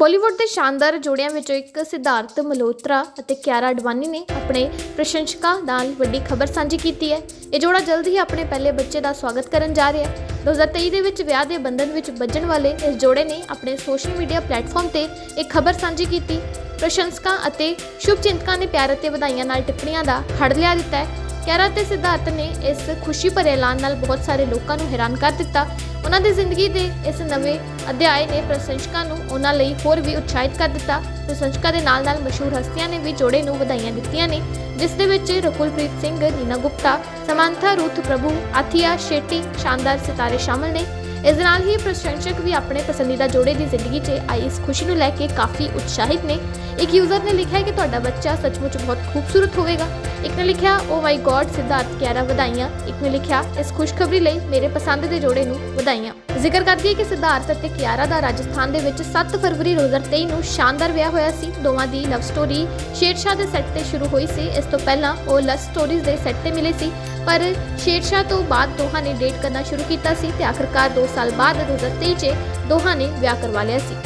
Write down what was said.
ਬਾਲੀਵੁੱਡ ਦੇ ਸ਼ਾਨਦਾਰ ਜੋੜਿਆਂ ਵਿੱਚੋਂ ਇੱਕ ਸਿਧਾਰਥ ਮਲਹੋਤਰਾ ਅਤੇ ਕਿਆਰਾ ਅਡਵਾਨੀ ਨੇ ਆਪਣੇ ਪ੍ਰਸ਼ੰਸਕਾਂ ਨਾਲ ਵੱਡੀ ਖਬਰ ਸਾਂਝੀ ਕੀਤੀ ਹੈ। ਇਹ ਜੋੜਾ ਜਲਦ ਹੀ ਆਪਣੇ ਪਹਿਲੇ ਬੱਚੇ ਦਾ ਸਵਾਗਤ ਕਰਨ ਜਾ ਰਿਹਾ ਹੈ। 2023 ਦੇ ਵਿੱਚ ਵਿਆਹ ਦੇ ਬੰਧਨ ਵਿੱਚ ਵੱਜਣ ਵਾਲੇ ਇਸ ਜੋੜੇ ਨੇ ਆਪਣੇ ਸੋਸ਼ਲ ਮੀਡੀਆ ਪਲੇਟਫਾਰਮ ਤੇ ਇੱਕ ਖਬਰ ਸਾਂਝੀ ਕੀਤੀ। ਪ੍ਰਸ਼ੰਸਕਾਂ ਅਤੇ ਸ਼ੁਭਚਿੰਤਕਾਂ ਨੇ ਪਿਆਰ ਅਤੇ ਵਧਾਈਆਂ ਨਾਲ ਟਿੱਪਣੀਆਂ ਦਾ ਹੜ ਲਿਆ ਦਿੱਤਾ ਹੈ। ਕਿਆਰਾ ਤੇ ਸਿਧਾਰਥ ਨੇ ਇਸ ਖੁਸ਼ੀ ਭਰੇ ਐਲਾਨ ਨਾਲ ਬਹੁਤ ਸਾਰੇ ਲੋਕਾਂ ਨੂੰ ਹੈਰਾਨ ਕਰ ਦਿੱਤਾ। ਉਹਨਾਂ ਦੀ ਜ਼ਿੰਦਗੀ ਦੇ ਇਸ ਨਵੇਂ ਅਧਿਆਏ ਨੇ ਪ੍ਰਸ਼ੰਸਕਾਂ ਨੂੰ ਉਹਨਾਂ ਲਈ ਹੋਰ ਵੀ ਉਤਸ਼ਾਹਿਤ ਕਰ ਦਿੱਤਾ। ਪ੍ਰਸ਼ੰਸਕਾਂ ਦੇ ਨਾਲ-ਨਾਲ ਮਸ਼ਹੂਰ ਹਸਤੀਆਂ ਨੇ ਵੀ ਜੋੜੇ ਨੂੰ ਵਧਾਈਆਂ ਦਿੱਤੀਆਂ ਨੇ, ਜਿਸ ਦੇ ਵਿੱਚ ਰਕੁਲਪ੍ਰੀਤ ਸਿੰਘ, ਨੀਨਾ ਗੁਪਤਾ, ਸਮਾਂਥਾ ਰੂਥ ਪ੍ਰਭੂ, ਆਥੀਆ ਸ਼ੇਟੀ, ਸ਼ਾਨਦਾਰ ਸਿਤਾਰੇ ਸ਼ਾਮਲ ਨੇ। ਇਸ ਦੇ ਨਾਲ ਹੀ ਪ੍ਰਸ਼ੰਸਕ ਵੀ ਆਪਣੇ ਪਸੰਦੀਦਾ ਜੋੜੇ ਦੀ ਜ਼ਿੰਦਗੀ 'ਚ ਆਈ। ਇਸ ਖੁਸ਼ੀ ਨੂੰ ਲੈ ਕੇ ਕਾਫੀ ਉਤਸ਼ਾਹਿਤ ਨੇ। ਇੱਕ ਯੂਜ਼ਰ ਨੇ ਲਿਖਿਆ ਕਿ ਤੁਹਾਡਾ ਬੱਚਾ ਸੱਚਮੁੱਚ ਬਹੁਤ ਖੂਬਸੂਰਤ ਹੋਵੇਗਾ। ਇੱਕ ਨੇ ਲਿਖਿਆ ਓ ਮਾਈ ਗॉड ਸਿਧਾਰਥ ਕਿਆਰਾ ਵਧਾਈਆਂ। ਇੱਕ ਨੇ ਲਿਖਿਆ, ਇਸ ਖੁਸ਼ਖਬਰੀ ਲਈ ਮੇਰੇ ਪਸੰਦ ਦੇ ਜੋੜੇ ਨੂੰ ਵਧਾਈਆਂ। ਜ਼ਿਕਰ ਕਰਦੀ ਹੈ ਕਿ ਸਿਧਾਰਥ ਅਤੇ ਕਿਆਰਾ ਦਾ ਰਾਜਸਥਾਨ ਦੇ ਵਿੱਚ 7 ਫਰਵਰੀ 2023 ਨੂੰ ਸ਼ਾਨਦਾਰ ਵਿਆਹ ਹੋਇਆ ਸੀ। ਦੋਵਾਂ ਦੀ ਲਵ ਸਟੋਰੀ ਸ਼ੇਰਸ਼ਾਹ ਦੇ ਸੈੱਟ ਤੇ ਸ਼ੁਰੂ ਹੋਈ ਸੀ। ਇਸ ਤੋਂ ਪਹਿਲਾਂ ਉਹ ਲਵ ਸਟੋਰੀਜ਼ ਦੇ ਸੈੱਟ ਤੇ ਮਿਲੇ ਸੀ। ਪਰ ਸ਼ੇਰਸ਼ਾਹ ਤੋਂ ਬਾਅਦ ਦੋਹਾਂ ਨੇ ਡੇਟ ਕਰਨਾ ਸ਼ੁਰੂ ਕੀਤਾ ਸੀ ਤੇ ਆਖਰਕਾਰ 2 ਸਾਲ ਬਾਅਦ 2023 'ਚ ਦੋਹਾਂ ਨੇ ਵਿਆਹ ਕਰਵਾ ਲਿਆ ਸੀ।